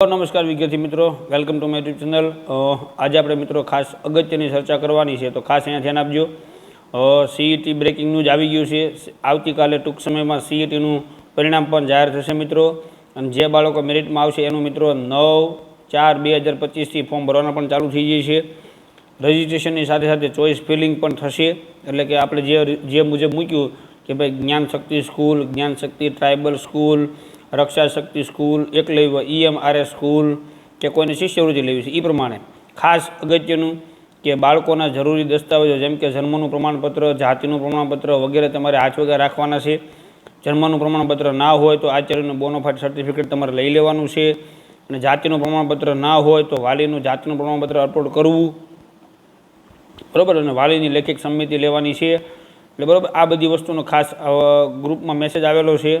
નમસ્કાર વિદ્યાર્થી મિત્રો welcome to my YouTube channel આજે આપણે મિત્રો ખાસ અગત્યની ચર્ચા કરવાની છે, તો ખાસ અહીંયા ધ્યાન આપજો. સીઈટી બ્રેકિંગ ન્યૂઝ આવી ગયું છે. આવતીકાલે ટૂંક સમયમાં સીઈટીનું પરિણામ પણ જાહેર થશે મિત્રો. અને જે બાળકો મેરિટમાં આવશે એનું મિત્રો નવ ચાર બે હજાર પચીસથી ફોર્મ ભરવાના પણ ચાલુ થઈ જાય છે રજિસ્ટ્રેશનની સાથે સાથે ચોઇસ ફિલિંગ પણ થશે. એટલે કે આપણે જે જે મુજબ મૂક્યું કે ભાઈ Gyan Shakti school Gyan Shakti tribal school Raksha Shakti school Eklavya EMRS school કે કોઈને શિષ્યવૃત્તિ લેવી છે એ પ્રમાણે. ખાસ અગત્યનું કે બાળકોના જરૂરી દસ્તાવેજો, જેમ કે જન્મનું પ્રમાણપત્ર, જાતિનું પ્રમાણપત્ર વગેરે તમારે હાથવગા રાખવાના છે. જન્મનું પ્રમાણપત્ર ના હોય તો આચાર્યનું બોનોફાઇડ સર્ટિફિકેટ તમારે લઈ લેવાનું છે. અને જાતિનું પ્રમાણપત્ર ના હોય તો વાલીનું જાતિનું પ્રમાણપત્ર અપલોડ કરવું. બરાબર? અને વાલીની લેખિક સંમતિ લેવાની છે. એટલે બરાબર? આ બધી વસ્તુનો ખાસ ગ્રુપમાં મેસેજ આવેલો છે.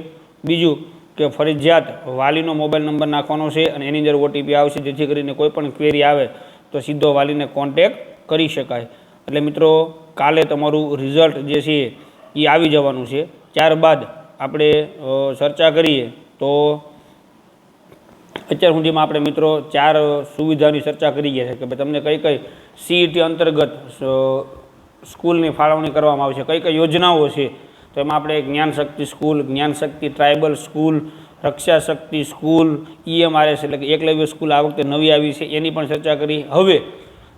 બીજું કે ફરજિયાત વાલીનો મોબાઈલ નંબર નાખવાનો છે અને એની અંદર ઓટીપી આવશે, જેથી કરીને કોઈ પણ ક્વેરી આવે તો સીધો વાલીને કોન્ટેક કરી શકાય. એટલે મિત્રો, કાલે તમારું રિઝલ્ટ જે છે એ આવી જવાનું છે. ત્યારબાદ આપણે ચર્ચા કરીએ તો અત્યાર સુધીમાં આપણે મિત્રો ચાર સુવિધાની ચર્ચા કરી ગયા છે કે ભાઈ તમને કઈ કઈ સીઈટી અંતર્ગત સ- સ્કૂલની ફાળવણી કરવામાં આવશે, કઈ કઈ યોજનાઓ છે તો એમાં આપણે Gyan Shakti school Gyan Shakti tribal school Raksha Shakti school EMRS એટલે કે એકલવ્ય સ્કૂલ આ વખતે નવી આવી છે, એની પણ ચર્ચા કરી. હવે,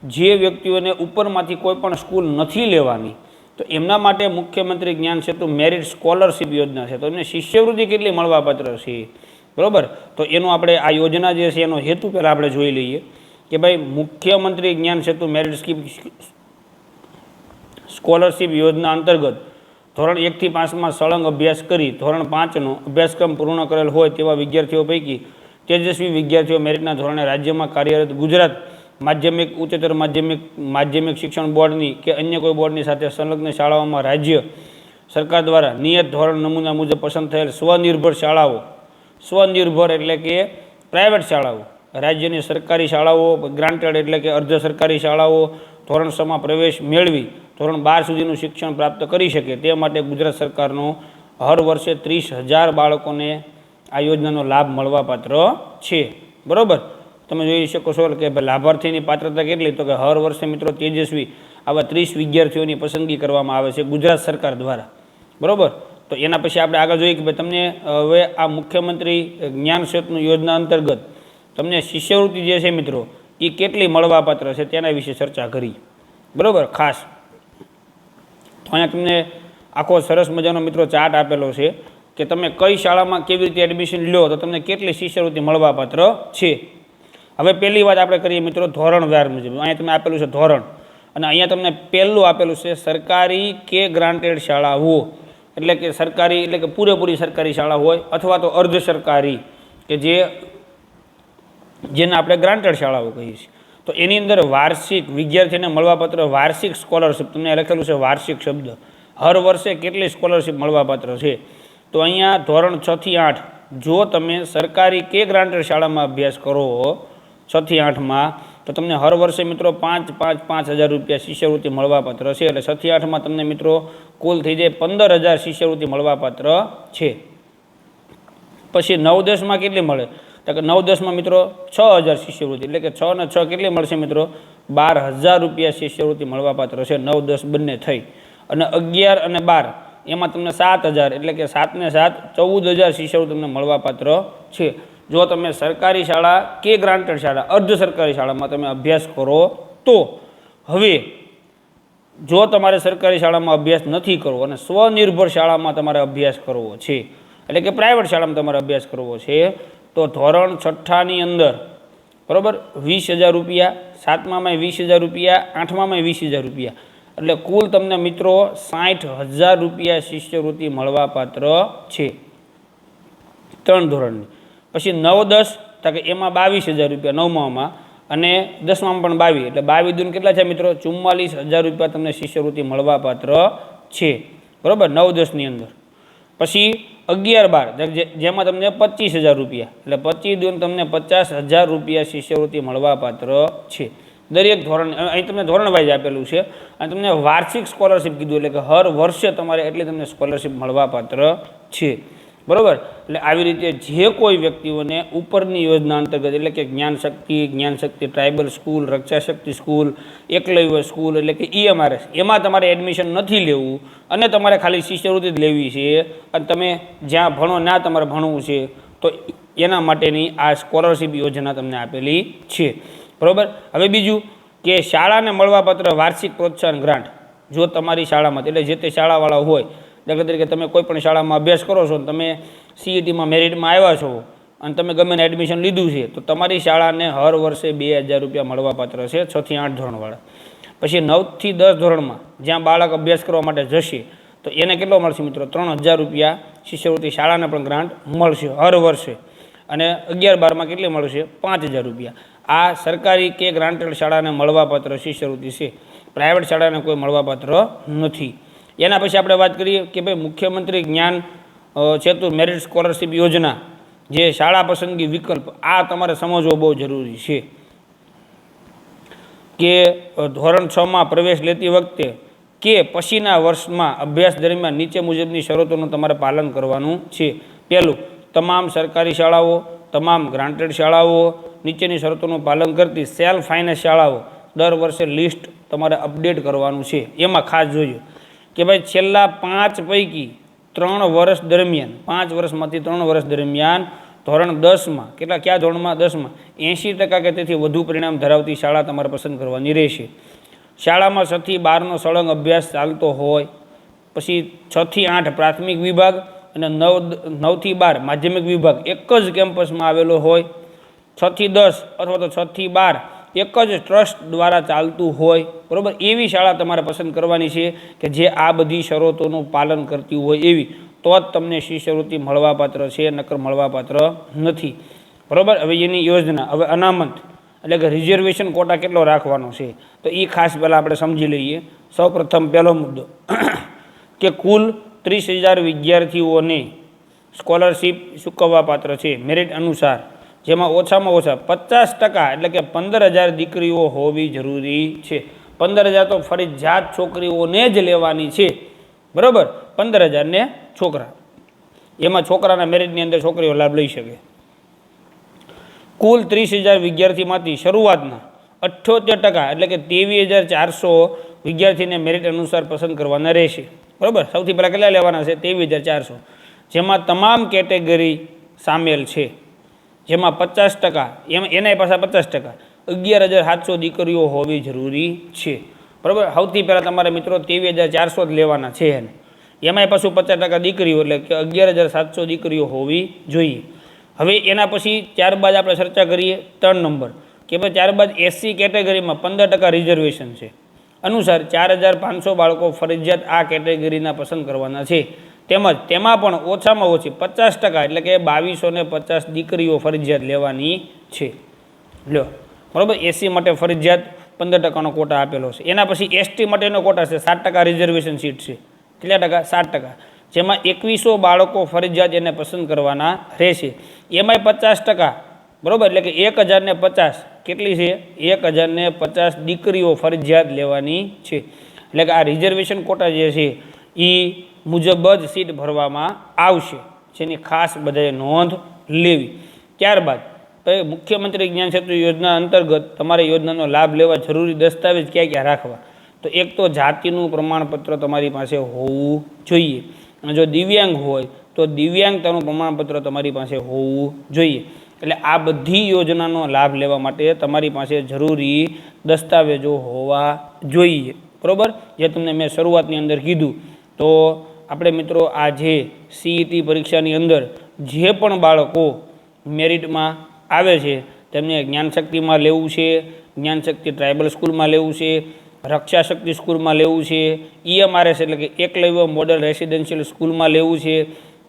જે વ્યક્તિઓને ઉપરમાંથી કોઈ પણ સ્કૂલ નથી લેવાની, તો એમના માટે મુખ્યમંત્રી જ્ઞાન સેતુ મેરિટ સ્કોલરશિપ યોજના છે. તો એમને શિષ્યવૃત્તિ કેટલી મળવાપાત્ર છે? બરાબર? તો એનું આપણે આ યોજના જે છે, એનો હેતુ પહેલાં આપણે જોઈ લઈએ કે ભાઈ મુખ્યમંત્રી જ્ઞાન સેતુ મેરિટ સ્કીમ સ્કોલરશિપ યોજના અંતર્ગત ધોરણ એકથી પાંચમાં સળંગ અભ્યાસ કરી ધોરણ પાંચનો અભ્યાસક્રમ પૂર્ણ કરેલ હોય તેવા વિદ્યાર્થીઓ પૈકી તેજસ્વી વિદ્યાર્થીઓ મેરિટના ધોરણે રાજ્યમાં કાર્યરત ગુજરાત માધ્યમિક, ઉચ્ચતર માધ્યમિક માધ્યમિક શિક્ષણ બોર્ડની કે અન્ય કોઈ બોર્ડની સાથે સંલગ્ન શાળાઓમાં રાજ્ય સરકાર દ્વારા નિયત ધોરણ નમૂના મુજબ પસંદ થયેલ સ્વનિર્ભર શાળાઓ. સ્વનિર્ભર એટલે કે પ્રાઇવેટ શાળાઓ. રાજ્યની સરકારી શાળાઓ, ગ્રાન્ટેડ એટલે કે અર્ધ સરકારી શાળાઓ, ધોરણ સમા પ્રવેશ મેળવી ધોરણ બાર સુધીનું શિક્ષણ પ્રાપ્ત કરી શકે તે માટે ગુજરાત સરકારનો હર વર્ષે ત્રીસ હજાર બાળકોને આ યોજનાનો લાભ મળવાપાત્ર છે. બરાબર? તમે જોઈ શકો છો કે લાભાર્થીની પાત્રતા કેટલી? તો કે હર વર્ષે મિત્રો તેજસ્વી આવા ત્રીસ વિદ્યાર્થીઓની પસંદગી કરવામાં આવે છે ગુજરાત સરકાર દ્વારા. બરાબર? તો એના પછી આપણે આગળ જોઈએ કે ભાઈ તમને હવે આ મુખ્યમંત્રી જ્ઞાન સેતુની યોજના અંતર્ગત તમને શિષ્યવૃત્તિ જે છે મિત્રો એ કેટલી મળવાપાત્ર છે તેના વિશે ચર્ચા કરી. બરાબર? ખાસ. અહીંયા તમને આખો સરસ મજાનો મિત્રો ચાર્ટ આપેલો છે કે તમે કઈ શાળામાં કેવી રીતે એડમિશન લો તો તમને કેટલી શિષ્યવૃત્તિ મળવાપાત્ર છે. હવે પહેલી વાત આપણે કરીએ મિત્રો ધોરણ વ્યાર મુજબ. અહીંયા તમને આપેલું છે ધોરણ. અને અહીંયા તમને પહેલું આપેલું છે સરકારી કે ગ્રાન્ટેડ શાળાઓ. એટલે કે સરકારી, એટલે કે પૂરેપૂરી સરકારી શાળા હોય અથવા તો અર્ધ સરકારી કે જે, જેને આપણે ગ્રાન્ટેડ શાળાઓ કહીએ છીએ. તો એની અંદર વાર્ષિક વિદ્યાર્થીને મળવાપાત્ર વાર્ષિક સ્કોલરશિપ, તમને લખેલું છે વાર્ષિક શબ્દ. હર વર્ષે કેટલી સ્કોલરશિપ મળવાપાત્ર છે? તો અહીંયા ધોરણ છથી આઠ, જો તમે સરકારી કે ગ્રાન્ટેડ શાળામાં અભ્યાસ કરો છથી આઠમાં, તો તમને હર વર્ષે મિત્રો પાંચ પાંચ પાંચ હજાર રૂપિયા શિષ્યવૃત્તિ મળવાપાત્ર છે. એટલે છથી આઠમાં તમને મિત્રો કુલ થઈ જાય પંદર હજાર શિષ્યવૃત્તિ મળવાપાત્ર છે. પછી નવ દસમાં કેટલી મળે? તો કે નવ દસમાં મિત્રો છ હજાર શિષ્યવૃત્તિ, એટલે કે છ ને છ કેટલી મળશે મિત્રો? બાર હજાર રૂપિયા શિષ્યવૃત્તિ મળવાપાત્ર છે, નવ દસ બંને થઈ. અને અગિયાર અને બાર, એમાં તમને સાત હજાર, એટલે કે સાતને સાત, ચૌદ હજાર શિષ્યવૃત્તિ તમને મળવાપાત્ર છે. જો તમે સરકારી શાળા કે ગ્રાન્ટેડ શાળા, અર્ધ સરકારી શાળામાં તમે અભ્યાસ કરો, તો હવે જો તમારે સરકારી શાળામાં અભ્યાસ નથી કરવો અને સ્વનિર્ભર શાળામાં તમારે અભ્યાસ કરવો છે, એટલે કે પ્રાઇવેટ શાળામાં તમારે અભ્યાસ કરવો છે તો ધોરણ છઠ્ઠાની અંદર, બરાબર? વીસ હજાર રૂપિયા, સાતમામાં વીસ હજાર રૂપિયા, આઠમામાં વીસ હજાર રૂપિયા. એટલે કુલ તમને મિત્રો સાઠ હજાર રૂપિયા શિષ્યવૃત્તિ મળવાપાત્ર છે. ત્રણ ધોરણની. પછી નવ દસ તો કે એમાં બાવીસ હજાર રૂપિયા નવમામાં અને દસમામાં પણ બાવીસ. એટલે બાવીસ દૂન કેટલા છે મિત્રો? ચુમ્માલીસ હજાર રૂપિયા તમને શિષ્યવૃત્તિ મળવાપાત્ર છે. બરાબર? નવ દસની અંદર. પછી અગિયાર બાર જેમાં તમને પચીસ હજાર રૂપિયા. એટલે પચીસ દૂન તમને પચાસ હજાર રૂપિયા શિષ્યવૃત્તિ મળવાપાત્ર છે. દરેક ધોરણ અહીં તમને ધોરણ વાઇઝ આપેલું છે. અને તમને વાર્ષિક સ્કોલરશિપ કીધું, એટલે કે હર વર્ષે તમારે એટલી તમને સ્કોલરશિપ મળવાપાત્ર છે. બરોબર? એટલે આવી રીતે જે કોઈ વ્યક્તિઓને ઉપરની યોજના અંતર્ગત એટલે કે Gyan Shakti Gyan Shakti tribal school Raksha Shakti school, Eklavya school એટલે કે ઈએમઆરએસ એમાં તમારે એડમિશન નથી લેવું અને તમારે ખાલી શિષ્યવૃત્તિ જ લેવી છે અને તમે જ્યાં ભણો ના તમારે ભણવું છે, તો એના માટેની આ સ્કોલરશિપ યોજના તમને આપેલી છે. બરાબર? હવે બીજું કે શાળાને મળવાપાત્ર વાર્ષિક પ્રોત્સાહન ગ્રાન્ટ. જો તમારી શાળામાં, એટલે જે તે શાળાવાળા હોય દાખલા તરીકે તમે કોઈ પણ શાળામાં અભ્યાસ કરો છો તમે સીઈટીમાં મેરિટમાં આવ્યા છો અને તમે ગમે એડમિશન લીધું છે, તો તમારી શાળાને હર વર્ષે બે હજાર રૂપિયા મળવાપાત્ર છે છથી આઠ ધોરણવાળા. પછી નવથી દસ ધોરણમાં જ્યાં બાળક અભ્યાસ કરવા માટે જશે, તો એને કેટલો મળશે મિત્રો? ત્રણ હજાર રૂપિયા શિષ્યવૃત્તિ શાળાને પણ ગ્રાન્ટ મળશે હર વર્ષે. અને અગિયાર બારમાં કેટલી મળશે? પાંચ હજાર રૂપિયા. આ સરકારી કે ગ્રાન્ટેડ શાળાને મળવાપાત્ર શિષ્યવૃત્તિ છે. પ્રાઇવેટ શાળાને કોઈ મળવાપાત્ર નથી. એના પછી આપણે વાત કરીએ કે ભાઈ મુખ્યમંત્રી જ્ઞાન સેતુ મેરિટ સ્કોલરશિપ યોજના, જે શાળા પસંદગી વિકલ્પ, આ તમારે સમજવો બહુ જરૂરી છે. કે ધોરણ છમાં પ્રવેશ લેતી વખતે કે પછીના વર્ષમાં અભ્યાસ દરમિયાન નીચે મુજબની શરતોનું તમારે પાલન કરવાનું છે. પહેલું, તમામ સરકારી શાળાઓ, તમામ ગ્રાન્ટેડ શાળાઓ, નીચેની શરતોનું પાલન કરતી સેલ્ફ ફાઇનાન્સ શાળાઓ, દર વર્ષે લિસ્ટ તમારે અપડેટ કરવાનું છે. એમાં ખાસ જોજો કે ભાઈ છેલ્લા પાંચ પૈકી ત્રણ વર્ષ દરમિયાન, પાંચ વર્ષમાંથી ત્રણ વર્ષ દરમિયાન ધોરણ દસમાં, કેટલા, કયા ધોરણમાં? દસમાં. એંશી ટકા કે તેથી વધુ પરિણામ ધરાવતી શાળા તમારે પસંદ કરવાની રહેશે. શાળામાં છથી બારનો સળંગ અભ્યાસ ચાલતો હોય, પછી છથી આઠ પ્રાથમિક વિભાગ અને નવ, નવથી બાર માધ્યમિક વિભાગ એક જ કેમ્પસમાં આવેલો હોય. છથી દસ અથવા તો છથી બાર એક જ ટ્રસ્ટ દ્વારા ચાલતું હોય, બરાબર? એવી શાળા તમારે પસંદ કરવાની છે કે જે આ બધી શરતોનું પાલન કરતી હોય એવી. તો જ તમને શિષ્યવૃત્તિ મળવાપાત્ર છે, નકર મળવાપાત્ર નથી. બરાબર? હવે એની યોજના, હવે અનામત, એટલે કે રિઝર્વેશન કોટા કેટલો રાખવાનો છે? તો એ ખાસ પહેલાં આપણે સમજી લઈએ. સૌપ્રથમ પહેલો મુદ્દો, કે કુલ ત્રીસ હજાર વિદ્યાર્થીઓને સ્કોલરશિપ ચૂકવવા પાત્ર છે. મેરિટ અનુસાર જેમાં ઓછામાં ઓછા પચાસ ટકા એટલે કે પંદર હજાર દીકરીઓ હોવી જરૂરી છે. પંદર હજાર તો ફરજિયાત છોકરીઓને જ લેવાની છે. બરાબર? પંદર હજારને છોકરા. એમાં છોકરાના મેરેજની અંદર છોકરીઓ લાભ લઈ શકે. કુલ ત્રીસ હજાર વિદ્યાર્થીમાંથી શરૂઆતના અઠ્ઠોતેર ટકા એટલે કે ત્રેવીસ હજાર ચારસો વિદ્યાર્થીને મેરિટ અનુસાર પસંદ કરવાના રહેશે. બરાબર? સૌથી પહેલાં કેટલા લેવાના છે? ત્રેવીસ હજાર ચારસો. જેમાં તમામ કેટેગરી સામેલ છે. જેમાં પચાસ ટકા, એમ, એનાય પાછા પચાસ ટકા. અગિયાર હજાર સાતસો દીકરીઓ હોવી જરૂરી છે. બરાબર? સૌથી પહેલાં તમારે મિત્રો ત્રેવીસ હજાર ચારસો જ લેવાના છે એને. એમાંય પાછું પચાસ ટકા દીકરીઓ, એટલે કે અગિયાર હજાર સાતસો દીકરીઓ હોવી જોઈએ. હવે એના પછી ત્યારબાદ આપણે ચર્ચા કરીએ ત્રણ નંબર. કે ભાઈ ત્યારબાદ એસસી કેટેગરીમાં પંદર ટકા રિઝર્વેશન છે. અનુસાર ચાર હજાર પાંચસો બાળકો ફરજિયાત આ કેટેગરીના પસંદ કરવાના છે. તેમજ તેમાં પણ ઓછામાં ઓછી પચાસ ટકા એટલે કે બાવીસો ને પચાસ દીકરીઓ ફરજિયાત લેવાની છે. લ્યો, બરાબર? એસી માટે ફરજિયાત પંદર ટકાનો કોટા આપેલો છે. એના પછી એસટી માટેનો કોટા છે, સાત ટકા રિઝર્વેશન સીટ છે. કેટલા ટકા? સાત ટકા. જેમાં એકવીસો બાળકો ફરજિયાત એને પસંદ કરવાના રહેશે. એમાંય પચાસ ટકા, બરાબર? એટલે કે એક હજારને પચાસ કેટલી છે? એક હજારને પચાસ દીકરીઓ ફરજિયાત લેવાની છે. એટલે કે આ રિઝર્વેશન કોટા જે છે એ મુજબ જ સીટ ભરવામાં આવશે. જેની ખાસ બધાએ નોંધ લેવી. ત્યારબાદ, તો મુખ્યમંત્રી જ્ઞાન સેતુ યોજના અંતર્ગત તમારે યોજનાનો લાભ લેવા જરૂરી દસ્તાવેજ ક્યાં ક્યાં રાખવા? તો એક તો જાતિનું પ્રમાણપત્ર તમારી પાસે હોવું જોઈએ. અને જો દિવ્યાંગ હોય, તો દિવ્યાંગતાનું પ્રમાણપત્ર તમારી પાસે હોવું જોઈએ. એટલે આ બધી યોજનાનો લાભ લેવા માટે તમારી પાસે જરૂરી દસ્તાવેજો હોવા જોઈએ. બરાબર? જે તમને મેં શરૂઆતની અંદર કીધું. તો આપણે મિત્રો આજે સીઈટી પરીક્ષાની અંદર જે પણ બાળકો મેરિટમાં આવે છે, તેમને જ્ઞાનશક્તિમાં લેવું છે, જ્ઞાનશક્તિ ટ્રાઇબલ સ્કૂલમાં લેવું છે, રક્ષાશક્તિ સ્કૂલમાં લેવું છે ઈએમઆરએસ એટલે કે એકલવ્ય મોડલ રેસિડેન્શિયલ સ્કૂલમાં લેવું છે,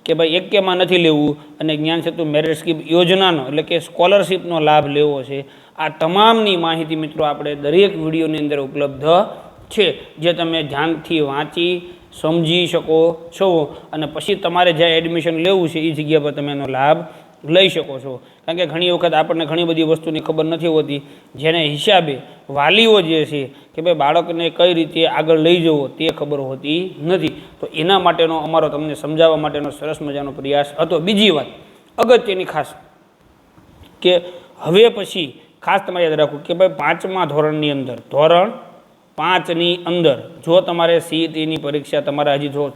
કે ભાઈ એકેમાં નથી લેવું, અને જ્ઞાનશક્તિ મેરિટ સ્કીમ યોજનાનો એટલે કે સ્કોલરશિપનો લાભ લેવો છે. આ તમામની માહિતી મિત્રો આપણે દરેક વિડીયોની અંદર ઉપલબ્ધ છે, જે તમે ધ્યાનથી વાંચી સમજી શકો છો અને પછી તમારે જ્યાં એડમિશન લેવું છે એ જગ્યા પર તમે એનો લાભ લઈ શકો છો. કારણ કે ઘણી વખત આપણને ઘણી બધી વસ્તુની ખબર નથી હોતી. જેને હિસાબે વાલીઓ જે છે કે ભાઈ બાળકને કઈ રીતે આગળ લઈ જવો તે ખબર હોતી નથી. તો એના માટેનો અમારો તમને સમજાવવા માટેનો સરસ મજાનો પ્રયાસ હતો. બીજી વાત, અગત્યની ખાસ કે હવે પછી ખાસ તમારે યાદ રાખવું કે ભાઈ પાંચમા ધોરણની અંદર ધોરણ પાંચની અંદર જો તમારે સીઈટીની પરીક્ષા તમારા હજી જો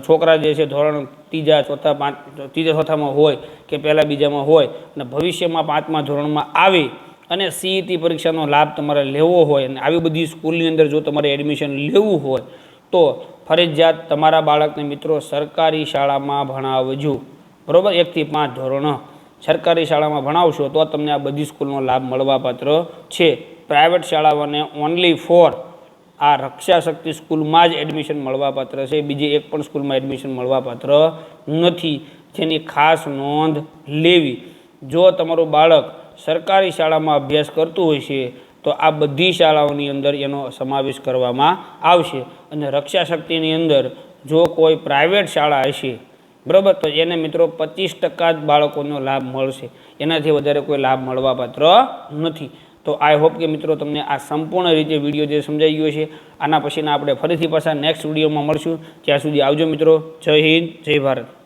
છોકરા જે છે ધોરણ ત્રીજા, ચોથા, પાંચ, ત્રીજા, ચોથામાં હોય કે પહેલાં બીજામાં હોય અને ભવિષ્યમાં પાંચમા ધોરણમાં આવે અને સીઈટી પરીક્ષાનો લાભ તમારે લેવો હોય અને આવી બધી સ્કૂલની અંદર જો તમારે એડમિશન લેવું હોય તો ફરજિયાત તમારા બાળકને મિત્રો સરકારી શાળામાં ભણાવજો. બરાબર? એકથી પાંચ ધોરણ. સરકારી શાળામાં ભણાવશો તો તમને આ બધી સ્કૂલનો લાભ મળવાપાત્ર છે. પ્રાઇવેટ શાળાઓને ઓનલી ફોર આ રક્ષા શક્તિ સ્કૂલમાં જ એડમિશન મળવાપાત્ર છે. બીજી એક પણ સ્કૂલમાં એડમિશન મળવાપાત્ર નથી. જેની ખાસ નોંધ લેવી. જો તમારું બાળક સરકારી શાળામાં અભ્યાસ કરતું હોય છે, તો આ બધી શાળાઓની અંદર એનો સમાવેશ કરવામાં આવશે. અને રક્ષા શક્તિની અંદર જો કોઈ પ્રાઇવેટ શાળા હશે બરાબર? તો એને મિત્રો પચીસ ટકા જ બાળકોનો લાભ મળશે. એનાથી વધારે કોઈ લાભ મળવાપાત્ર નથી. તો આઈ હોપ કે મિત્રો તમને આ સંપૂર્ણ રીતે વીડિયો જે સમજાઈ ગયો છે, આના પછીના આપણે ફરીથી પાછા નેક્સ્ટ વિડીયોમાં મળશું. ત્યાં સુધી આવજો મિત્રો. જય હિન્દ, જય ભારત.